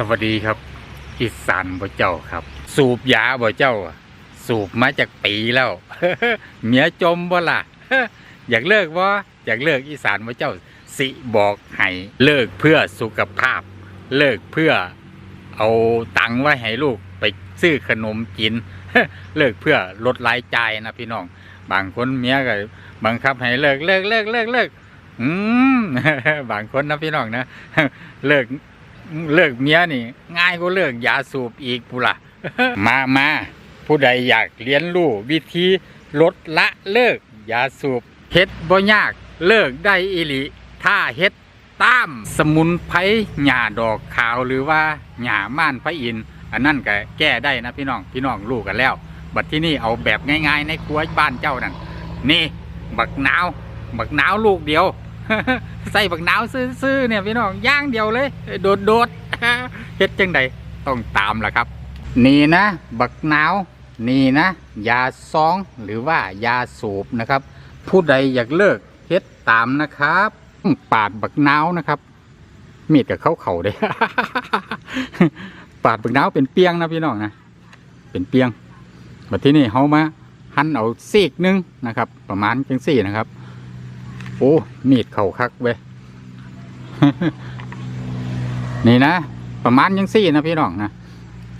สวัสดีครับ อีสานบ่เจ้าครับ สูบยาบ่เจ้า สูบมาจากปีแล้วเมียจมบ่ล่ะอยากเลิกบ่อยากเลิกอีสานบ่เจ้า สิบอกให้เลิกเพื่อสุขภาพ เลิกเพื่อ เอาตังค์ไว้ให้ลูกไปซื้อขนมกิน เลิกเพื่อลดรายจ่ายนะพี่น้อง บางคนเมียก็บังคับให้เลิกเลิกเลิกเลิกเลิกอืมบางคนนะพี่น้องนะเลิก เลิกเมียนี่ ง่ายก็เลิกยาสูบอีกปุละมามาผู้ใดอยากเรียนรู้วิธีลดละเลิกยาสูบเฮ็ดบ่ยากเลิกได้อีหลีถ้าเฮ็ดตามสมุนไพรหญ้าดอกขาวหรือว่าหญ้าม่านพระอินทร์อันนั้นก็แก้ได้นะพี่น้องพี่น้องรู้กันแล้ว บัดที่นี่เอาแบบง่ายๆ ในครัวบ้านเจ้านั่นนี่ บักนาวบักนาวลูกเดียว ใส่บักหนาวซื้อๆเนี่ยพี่น้องย่างเดียวเลย โดดโดดเฮ็ดจังใดต้องตามล่ะครับ นี่นะ บักหนาวนี่นะ ยาซองหรือว่ายาสูบนะครับ ผู้ใดอยากเลิกเฮ็ดตามนะครับปาดบักหนาวนะครับ มีดกับเขาเข่าเด้ปาดบักหนาวเป็นเปียงนะพี่น้องนะเป็นเปียงบัดที่นี่เขามาหั่นเอาซีกหนึงนะครับ ประมาณจังสี่นะครับ โอ้ มีดเข่าคักเว้ยนี่นะ ประมาณจังสี่นะพี่น้องนะ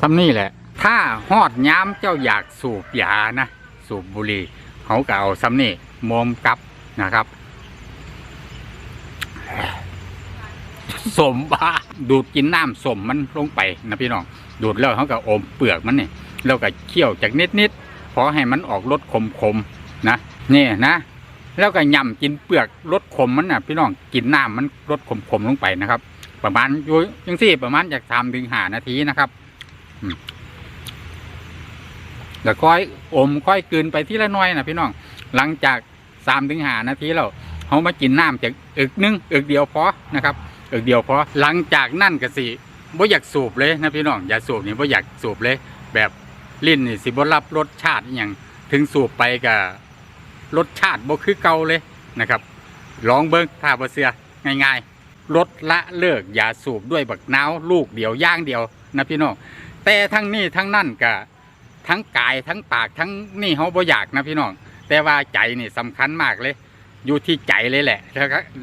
ทำนี่แหละ ถ้าฮอดย้ำเจ้าอยากสูบยานะ สูบบุหรี่เขาก็เอาซ้ำนี่มอมกับนะครับ สมบ้าดูดกินน้ำสมมันลงไปนะพี่น้อง ดูดแล้วเขาก็อมเปลือกมันนี่แล้วก็เคี่ยวจากนิดนิดๆพอให้มันออกรสขมๆนะนี่นะ แล้วก็ย่ำกินเปลือกรสขมมันน่ะ พี่น้องกินน้ำมันรสขมๆลงไปนะครับ ประมาณอยู่ยังสี่ ประมาณจากสามถึงห้านาทีนะครับแล้วค่อยอมค่อยกลืนไปทีละหน้อยนะพี่น้อง หลังจากสามถึงห้านาทีแล้วเขามากินน้ำจากอึกนึงอึกเดียวพอนะครับอึกเดียวพอหลังจากนั่นก็สิบ่อยากสูบเลยนะพี่น้องอย่าสูบนี่บ่อยากสูบเลย แบบลิ้นนี่สิบ่รับรสชาติอย่างถึงสูบไปก็ รสชาติบ่คือเก่าเลยนะครับ ลองเบิ้งถ้าบ่เสือง่ายๆลดละเลิกอย่าสูบด้วยบักนาวลูกเดียวย่างเดียวนะพี่น้องแต่ทั้งนี้ทั้งนั่นก็ทั้งกายทั้งปากทั้งนี่เขาบ่อยากนะพี่น้องแต่ว่าใจนี่สำคัญมากเลย อยู่ที่ใจเลยแหละ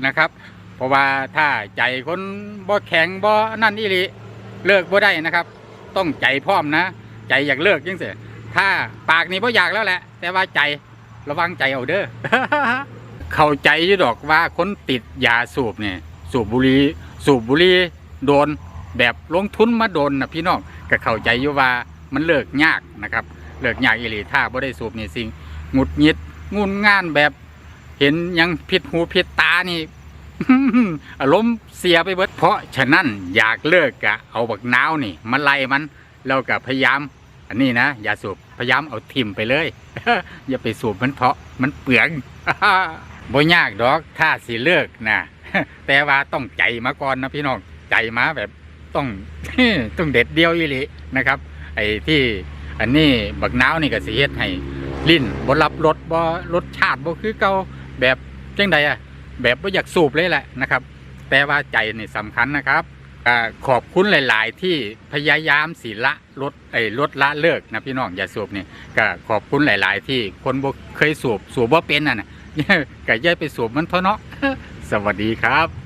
นะครับ เพราะว่าถ้าใจคนบ่แข็งบ่นั่นอีหลีเลิกบ่ได้นะครับ ต้องใจพร้อมนะ ใจอยากเลิกยังเสียถ้าปากนี่บ่อยากแล้วแหละ แต่ว่าใจ ระวังใจเอาเด้อเข้าใจอยู่ดอกว่าคนติดยาสูบเนี่ยสูบบุหรี่สูบบุหรี่โดนแบบลงทุนมาโดนนะพี่น้องก็เข้าใจอยู่ว่ามันเลิกยากนะครับ เลิกยากอีหลีถ้าบ่ได้สูบนี่สิ่งหงุดหงิดงุนง่านแบบเห็นยังผิดหูผิดตานี่อารมณ์เสียไปเบิดเพราะฉะนั้นอยากเลิกกะเอาบักนาวนี่มาไล่มันแล้วก็พยายาม อันนี้นะอย่าสูบพยายามเอาทิมไปเลย อย่าไปสูบมันเพาะมันเปลืองบ่ยากดอกถ้าสิเลิกนะแต่ว่าต้องใจมาก่อนนะพี่น้องใจมาแบบต้องต้องเด็ดเดียวอีหลีนะครับ ไอ้ที่อันนี้บักน้าวนี่ก็สิเฮ็ดให้ลิ้นบ่รับรสบ่รสชาติบ่คือเก่าแบบจังใดอะแบบบ่อยากสูบเลยแหละนะครับ แต่ว่าใจนี่สำคัญนะครับ อขอบคุณหลาย ๆ ที่พยายามสีละลดไอ้ลดละเลิกนะพี่น้องอย่าสูบนี่ก็ขอบคุณหลาย ๆ ที่คนบ่เคยสูบสูบบ่เป็นน่ะนะก็ย่าไปสูบมันเถอะเนาะสวัสดีครับ